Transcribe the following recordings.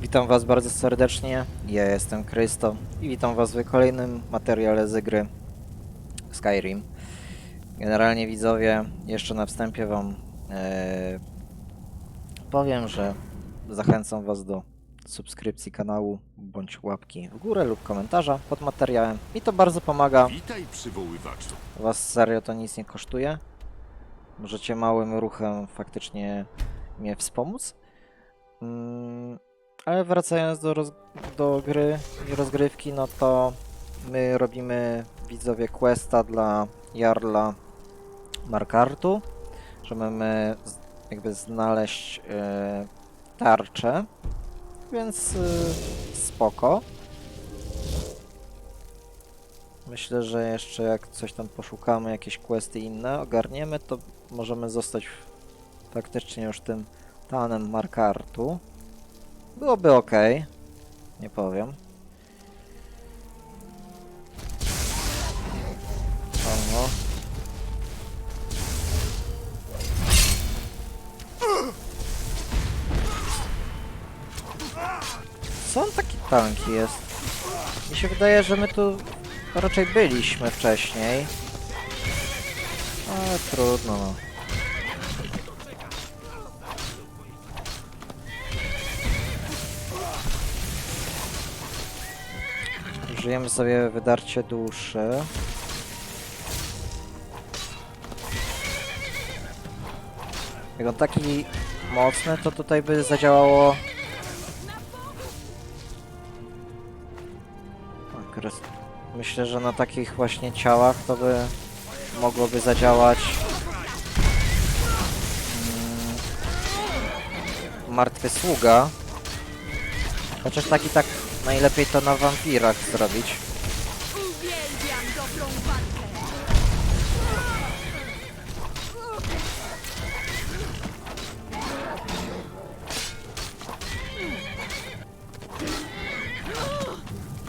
Witam Was bardzo serdecznie. Ja jestem Krysto i witam Was w kolejnym materiale z gry Skyrim. Generalnie widzowie, jeszcze na wstępie Wam e, powiem, że zachęcam Was do subskrypcji kanału bądź łapki w górę lub komentarza pod materiałem. Mi to bardzo pomaga. Witaj, przywoływaczu. Was serio to nic nie kosztuje. Możecie małym ruchem faktycznie mnie wspomóc. Mm, ale wracając do, do gry i rozgrywki, no to my robimy widzowie questa dla Jarla Markartu, że mamy jakby znaleźć e, tarczę, więc e, spoko. Myślę, że jeszcze jak coś tam poszukamy, jakieś questy inne ogarniemy, to możemy zostać faktycznie już tym tanem Markartu. Byłoby ok, nie powiem. Oho. Co on taki tanki jest? Mi się wydaje, że my tu raczej byliśmy wcześniej. Ale trudno no. Żyjemy sobie wydarcie duszy. Jak on taki mocny, to tutaj by zadziałało... Akurat myślę, że na takich właśnie ciałach to by mogłoby zadziałać mm, martwy sługa. Chociaż taki tak najlepiej to na wampirach zrobić. Uwielbiam dobrą walkę!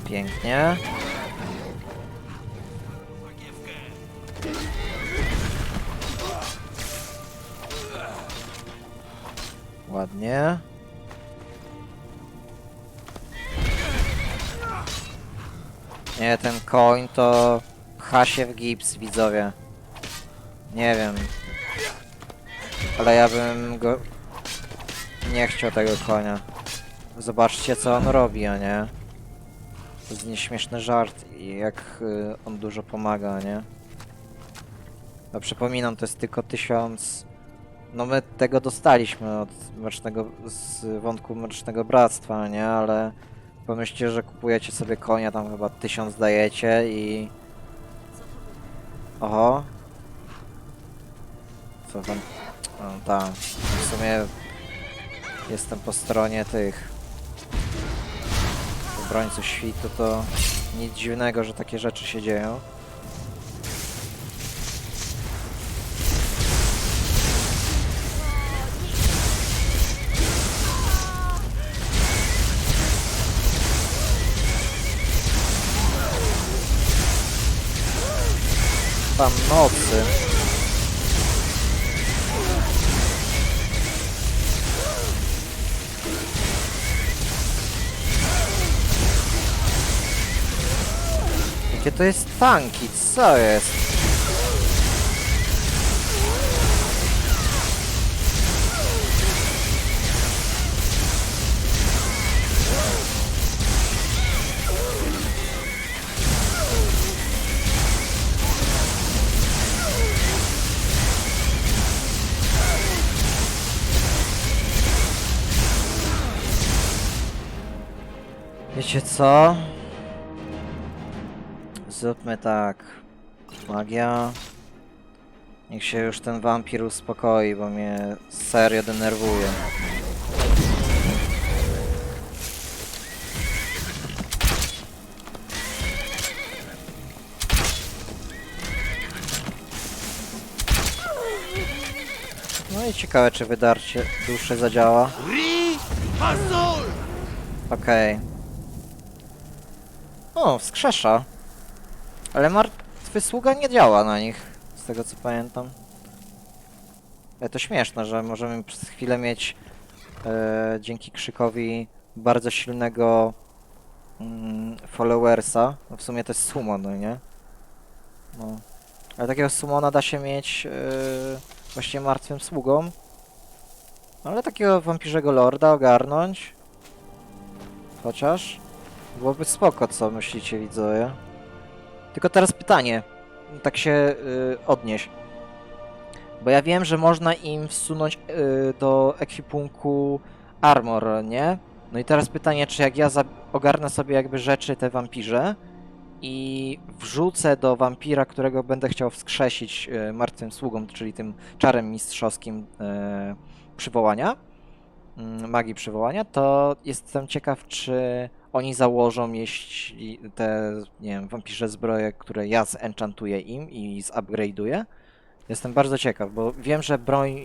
Pięknie. Ładnie. Nie, ten koń to pcha się w gips, widzowie. Nie wiem. Ale ja bym go... Nie chciał tego konia. Zobaczcie co on robi, a nie? To jest nieśmieszny żart i jak y, on dużo pomaga, nie? No przypominam, to jest tylko tysiąc... No my tego dostaliśmy od mrocznego, z wątku Mrocznego Bractwa, nie? Ale pomyślcie, że kupujecie sobie konia, tam chyba tysiąc dajecie i... Oho. Co tam? No, tam. W sumie jestem po stronie tych obrońców świtu, to nic dziwnego, że takie rzeczy się dzieją. Pan nocy. Jakie to jest tanki? Co jest? Wiecie co? Zróbmy tak. Magia. Niech się już ten wampir uspokoi, bo mnie serio denerwuje. No i ciekawe, czy wydarcie duszy zadziała. Ri! Azul! O, wskrzesza. Ale martwy sługa nie działa na nich, z tego co pamiętam. Ale to śmieszne, że możemy przez chwilę mieć e, dzięki krzykowi bardzo silnego mm, followersa. No w sumie to jest summon, no nie? No. Ale takiego summona da się mieć yy, właśnie martwym sługą. Ale takiego wampirzego lorda ogarnąć. Chociaż byłoby spoko, co myślicie widzowie? Tylko teraz pytanie, tak się yy, odnieść. Bo ja wiem, że można im wsunąć yy, do ekwipunku armor, nie? No i teraz pytanie, czy jak ja ogarnę sobie jakby rzeczy te wampirze i wrzucę do wampira, którego będę chciał wskrzesić yy, martwym sługą, czyli tym czarem mistrzowskim yy, przywołania, magii przywołania, to jestem ciekaw, czy oni założą jeśli te, nie wiem, wampirze zbroje, które ja zenchantuję im i zupgrade'uję. Jestem bardzo ciekaw, bo wiem, że broń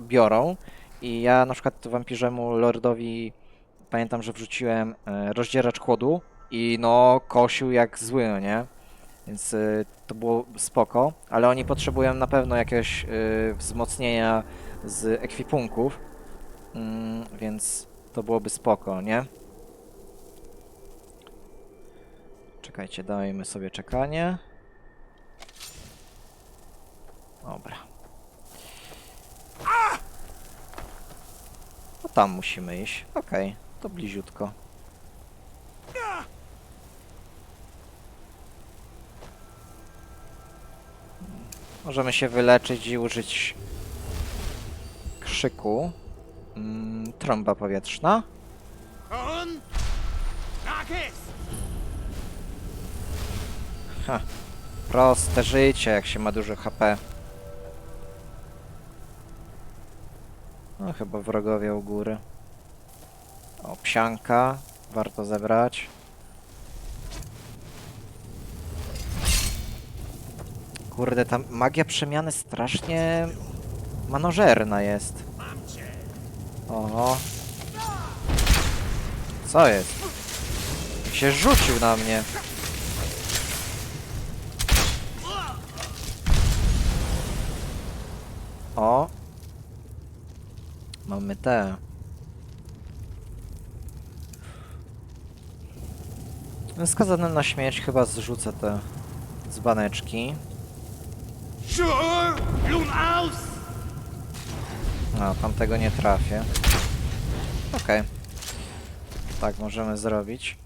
biorą i ja na przykład wampirzemu lordowi pamiętam, że wrzuciłem e, rozdzieracz chłodu i no kosił jak zły, no nie? Więc y, to było spoko, ale oni potrzebują na pewno jakiegoś y, wzmocnienia z ekwipunków, mm, więc to byłoby spoko, nie? Czekajcie, dajmy sobie czekanie. Dobra. No tam musimy iść. Okej, to bliziutko. Możemy się wyleczyć i użyć krzyku. Mm, trąba powietrzna. Tak! Ha. Proste życie, jak się ma dużo HP. No chyba wrogowie u góry. O, psianka. Warto zebrać. Kurde, ta magia przemiany strasznie manożerna jest. Oho. Co jest? Się rzucił na mnie. O! Mamy te. Skazany na śmierć chyba zrzucę te dzbaneczki. Sure! Aus! A, tamtego nie trafię. Okej. Tak, możemy zrobić.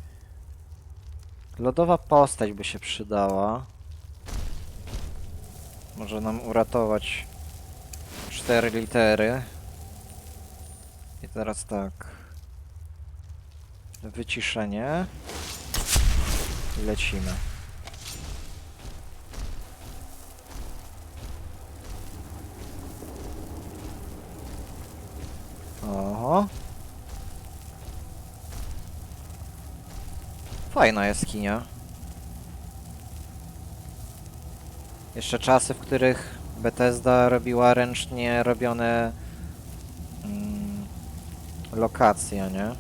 Lodowa postać by się przydała. Może nam uratować cztery litery. I teraz tak. Wyciszenie. I lecimy. Oho. Fajna jaskinia. Jeszcze czasy, w których Bethesda robiła ręcznie robione mm, lokacje, nie?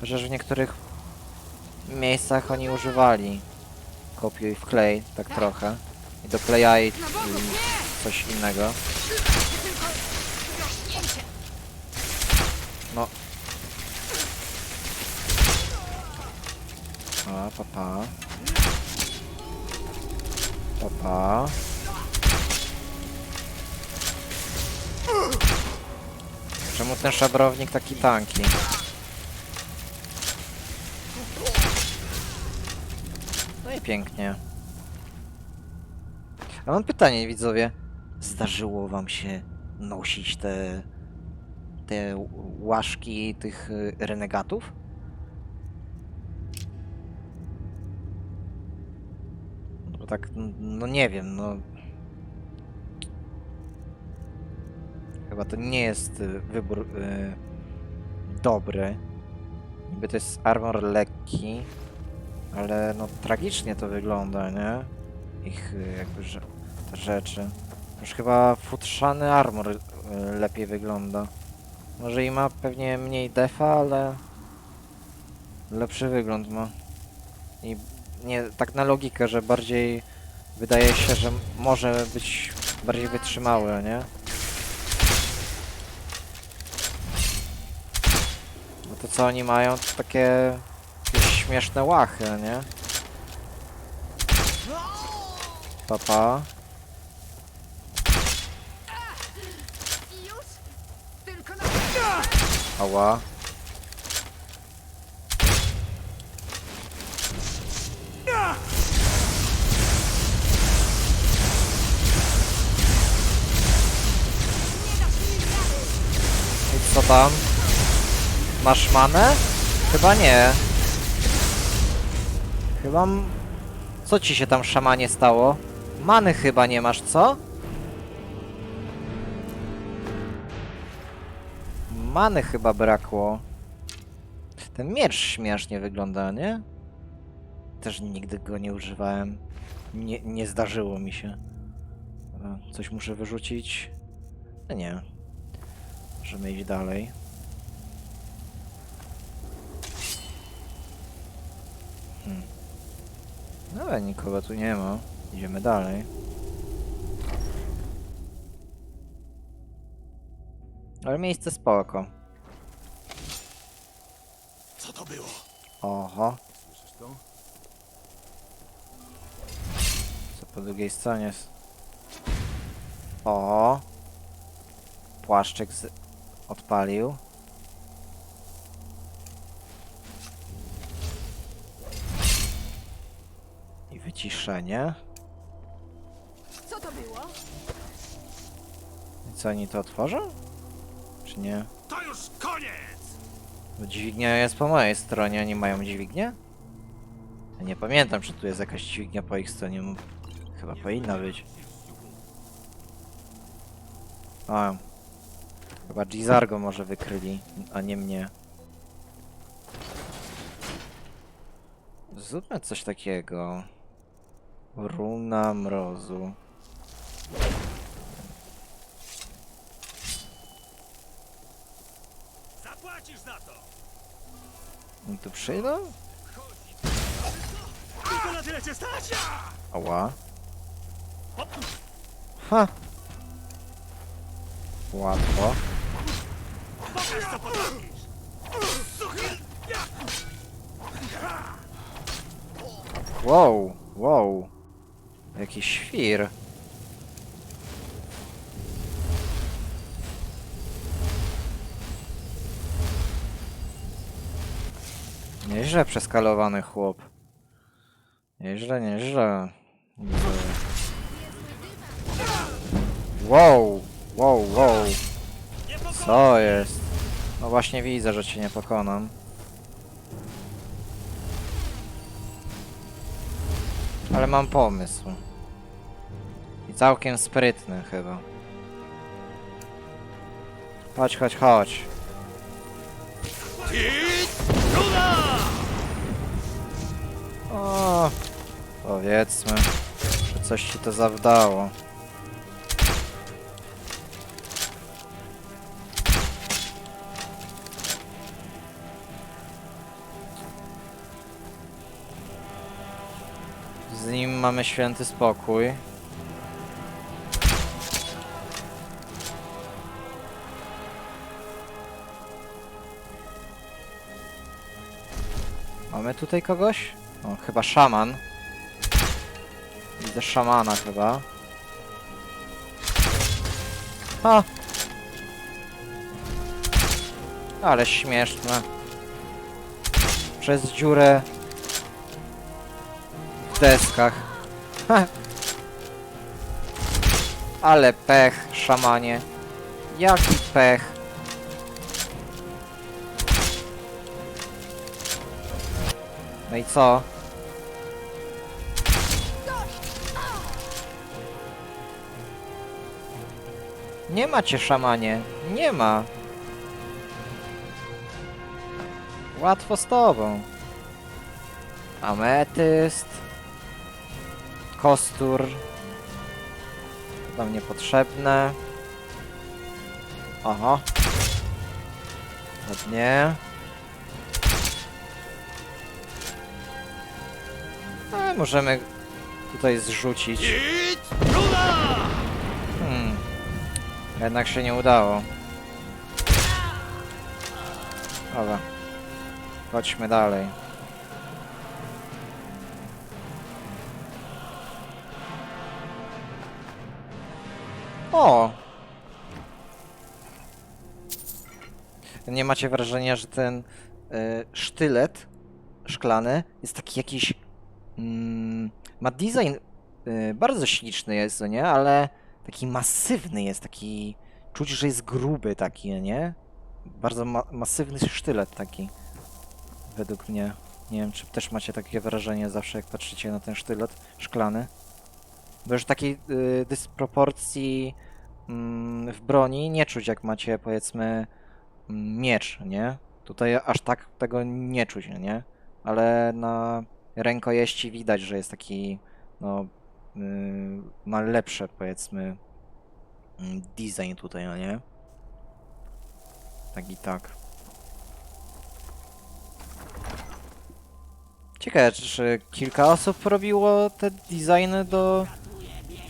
Chociaż w niektórych miejscach oni używali kopiuj wklej, tak trochę. I doklejaj i coś innego. A, papa. Papa. Czemu ten szabrownik taki tanki? No i pięknie. A mam pytanie, widzowie. Zdarzyło wam się nosić te te łaszki tych y, renegatów? Tak, no nie wiem, no. Chyba to nie jest y, wybór y, dobry. Niby to jest armor lekki, ale no tragicznie to wygląda, nie? Ich y, jakby rzeczy. Już chyba futrzany armor y, lepiej wygląda. Może i ma pewnie mniej defa, ale lepszy wygląd ma. I nie tak na logikę, że bardziej wydaje się, że może być bardziej wytrzymały, nie? to co oni mają, to takie śmieszne łachy, nie? Papa. Ała. Co tam? Masz manę? Chyba nie. Chyba... Co ci się tam szamanie stało? Many chyba nie masz, co? Many chyba brakło. Ten miecz śmiesznie wygląda, nie? Też nigdy go nie używałem. Nie, nie zdarzyło mi się. Coś muszę wyrzucić? No nie. Możemy iść dalej. Hmm. No ale nikogo tu nie ma. Idziemy dalej. Ale miejsce spoko. Co to było? Oho. Słyszysz to? Co po drugiej stronie jest? O. Płaszczyk z... odpalił. I wyciszenie. Co to było? I co oni to otworzą? Czy nie? To już koniec! Bo dźwignia jest po mojej stronie, oni mają dźwignię? Ja nie pamiętam, czy tu jest jakaś dźwignia po ich stronie. Chyba powinna być. A. Chyba Gizargo może wykryli, a nie mnie. Zróbmy coś takiego. Runa mrozu. Zapłacisz za to! Oni tu przyjdą? Tylko na tyle cię stać! Ała. Ha! Łatwo. Wow, wow. Jakiś świr. Nieźle przeskalowany chłop. Nieźle, nieźle. Wow, wow, wow. Co jest? No właśnie widzę, że cię nie pokonam. Ale mam pomysł. I całkiem sprytny chyba. Chodź, chodź, chodź. O, powiedzmy, że coś ci to zawdało. Nim mamy święty spokój. Mamy tutaj kogoś? O, chyba szaman. Widzę szamana chyba. O! Ale śmieszne. Przez dziurę deskach. Ale pech, szamanie. Jaki pech. No i co? Nie ma cię, szamanie. Nie ma. Łatwo z tobą. Ametyst. Kostur. Nam niepotrzebne. Aha. Ładnie. Możemy tutaj zrzucić. Hmm. Jednak się nie udało. Dobra. Chodźmy dalej. O! Nie macie wrażenia, że ten y, sztylet szklany jest taki jakiś. Mm, ma design y, bardzo śliczny jest, no nie? Ale taki masywny jest, taki. Czuć, że jest gruby taki, nie? Bardzo ma masywny sztylet taki. Według mnie. Nie wiem, czy też macie takie wrażenie zawsze, jak patrzycie na ten sztylet szklany. Bo już takiej y, dysproporcji w broni nie czuć, jak macie, powiedzmy, mm, miecz, nie? Tutaj aż tak tego nie czuć, nie? Ale na rękojeści widać, że jest taki, no, y, ma lepsze, powiedzmy, mm, design tutaj, no nie? Tak i tak. Ciekawe, czy kilka osób robiło te designy do,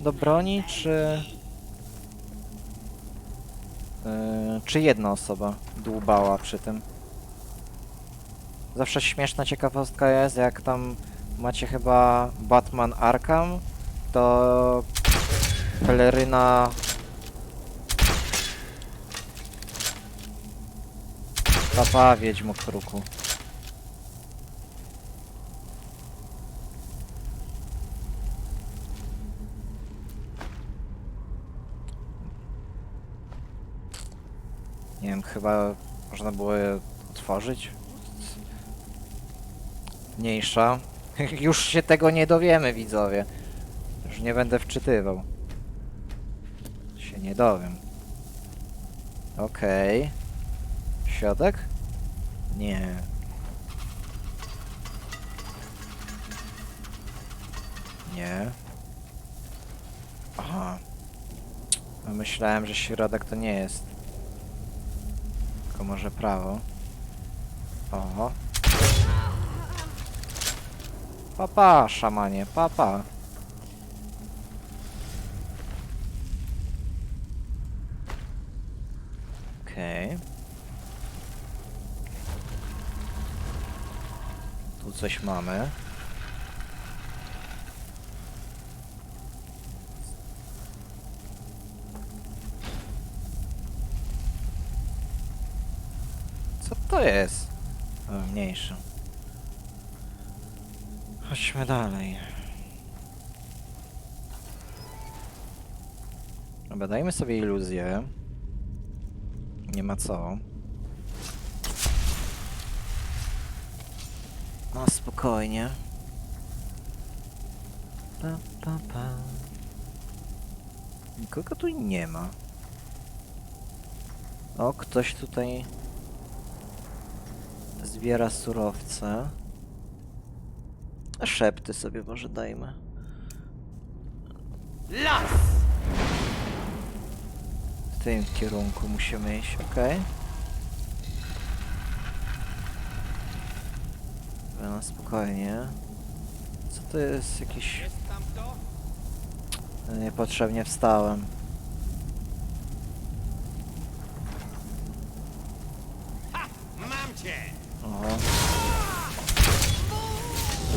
do broni, czy... Yy, czy jedna osoba dłubała przy tym? Zawsze śmieszna ciekawostka jest, jak tam macie chyba Batman Arkham, to peleryna Papa Wiedźmo Kruku. Nie wiem, chyba można było je otworzyć. Mniejsza. Już się tego nie dowiemy, widzowie. Już nie będę wczytywał. Się nie dowiem. Okej. Środek? Nie. Nie. Aha. A Myślałem, że środek to nie jest. Może prawo. Oho. Papa, szamanie, papa. Okej. Tu coś mamy. Co jest? O, mniejsze. Chodźmy dalej. Dobra, dajmy sobie iluzję. Nie ma co. No spokojnie. Pa, pa, pa. Nikogo tu nie ma. O, ktoś tutaj zbiera surowce. A szepty sobie może dajmy. Las! W tym kierunku musimy iść, okej. Dobra, No spokojnie. Co to jest jakiś... Niepotrzebnie wstałem. Mam cię! Oho.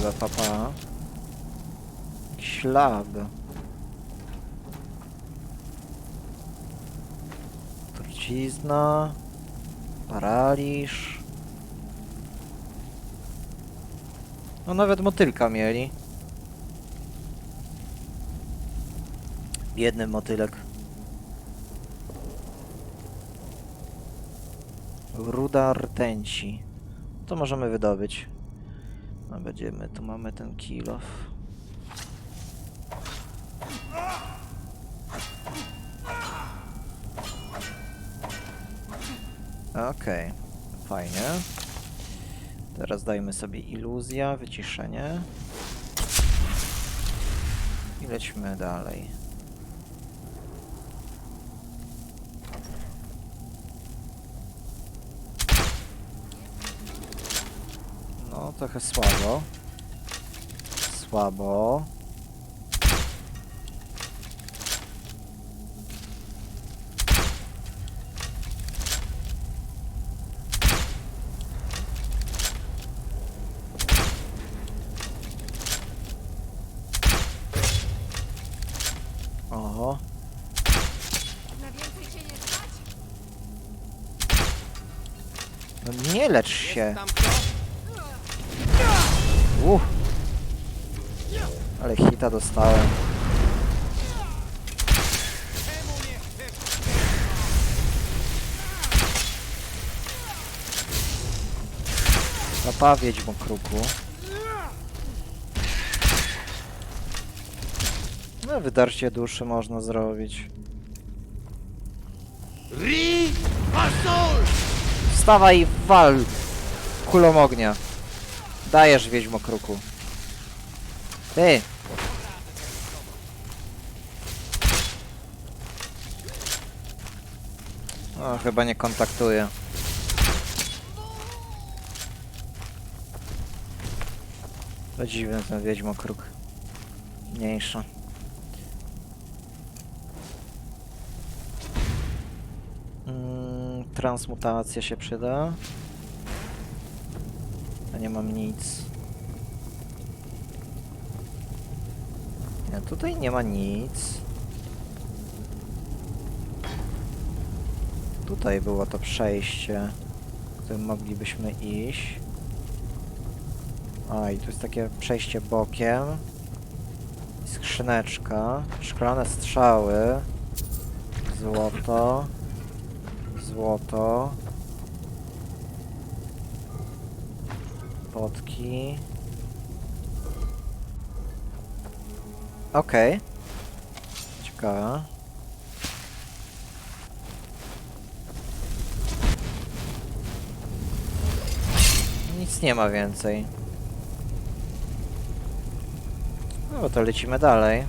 Chyba papa. Ślad. Trucizna. Paraliż. No nawet motylka mieli. Biedny motylek. Ruda rtęci. To możemy wydobyć. No będziemy, tu mamy ten kilof. Okej, fajnie. Teraz dajmy sobie iluzja, wyciszenie. I lećmy dalej. No, trochę słabo. Słabo. Oho. Nie? No nie lecz się. Jest tam? Ale hita dostałem. Papa wiedźmo kruku. No wydarcie duszy można zrobić. Ri! Wstawaj i wal! Kulą ognia. Dajesz wiedźmo kruku. Ty! O, chyba nie kontaktuje. To dziwny ten wiedźmo kruk. Mniejsza. Mm, transmutacja się przyda. A nie mam nic. Nie, tutaj nie ma nic. Tutaj było to przejście, którym moglibyśmy iść. A, i tu jest takie przejście bokiem. Skrzyneczka. Szklane strzały. Złoto. Złoto. Potki. Okej. Ciekawe. Nic nie ma więcej. No to lecimy dalej.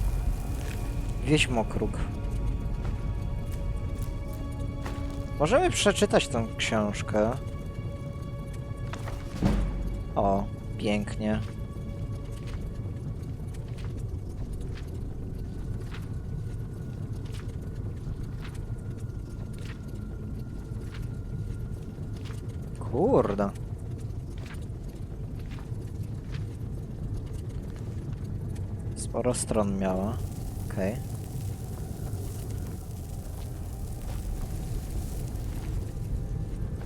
Wieśmokruk. Możemy przeczytać tę książkę. O, pięknie. Kurde. Sporo stron miała. Okej.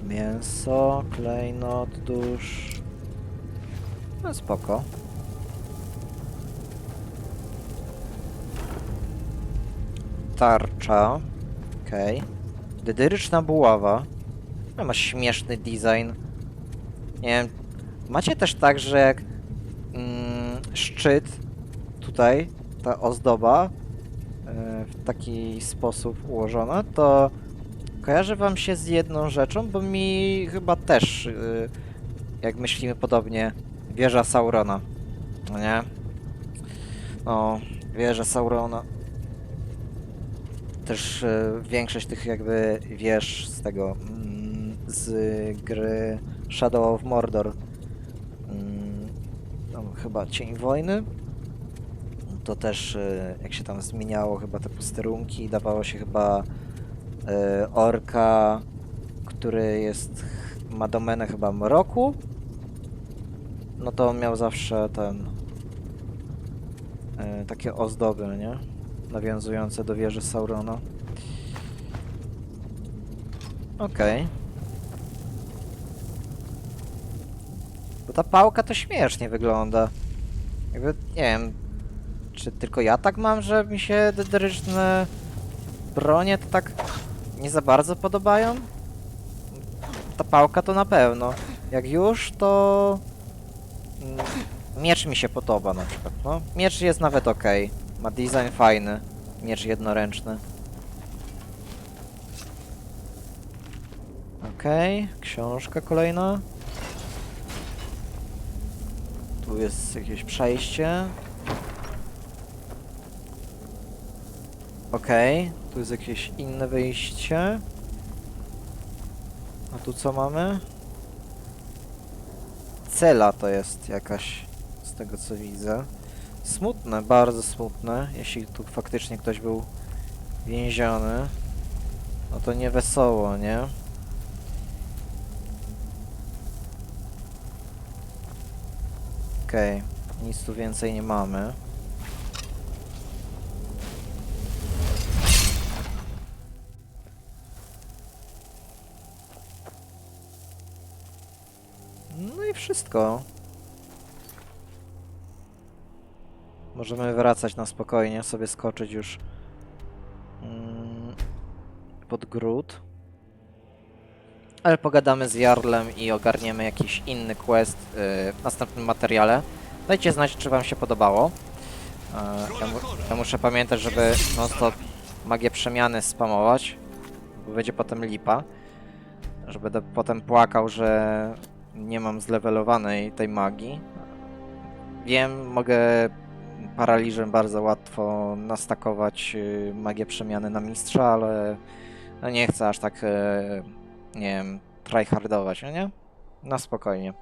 Mięso, klejnot, dusz. No spoko. Tarcza. Okej. Dedyryczna buława. No, ma śmieszny design. Nie wiem. Macie też tak, że jak mm, szczyt tutaj, ta ozdoba e, w taki sposób ułożona, to kojarzy wam się z jedną rzeczą, bo mi chyba też, y, jak myślimy podobnie, wieża Saurona. No nie? No, wieża Saurona. Też y, większość tych jakby wież z tego, mm, z gry Shadow of Mordor. Mm, Tam chyba Cień Wojny. To też y, jak się tam zmieniało chyba te posterunki, dawało się chyba y, orka, który jest, ma domenę chyba mroku. No to on miał zawsze ten y, takie ozdoby, nie? Nawiązujące do wieży Saurona. Okej. Bo ta pałka to śmiesznie wygląda. Jakby, nie wiem, czy tylko ja tak mam, że mi się dedryczne bronie to tak nie za bardzo podobają? Ta pałka to na pewno. Jak już, to... mm, Miecz mi się podoba na przykład, no. Miecz jest nawet ok. Ma design fajny. Miecz jednoręczny. Okej, książka kolejna. Tu jest jakieś przejście. Okej, tu jest jakieś inne wyjście. A tu co mamy? Cela to jest jakaś, z tego co widzę. Smutne, bardzo smutne, jeśli tu faktycznie ktoś był więziony. No to nie wesoło, nie? Okej, nic tu więcej nie mamy. Wszystko. Możemy wracać na spokojnie, sobie skoczyć już mm, pod gród. Ale pogadamy z Jarlem i ogarniemy jakiś inny quest y, w następnym materiale. Dajcie znać, czy wam się podobało. E, Ja, ja muszę pamiętać, żeby non stop magię przemiany spamować, bo będzie potem lipa. Że będę potem płakał, że nie mam zlewelowanej tej magii. Wiem, mogę paraliżem bardzo łatwo nastakować y, magię przemiany na mistrza, ale no nie chcę aż tak, e, nie wiem, tryhardować, no nie? Na spokojnie.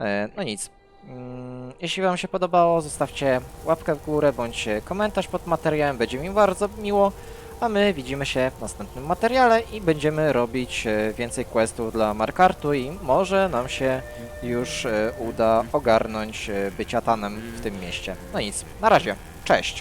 E, No nic. Mm, Jeśli Wam się podobało, zostawcie łapkę w górę bądź komentarz pod materiałem, będzie mi bardzo miło. A my widzimy się w następnym materiale i będziemy robić e, więcej questów dla Markartu i może nam się już e, uda ogarnąć e, bycia tanem w tym mieście. No nic, na razie, cześć!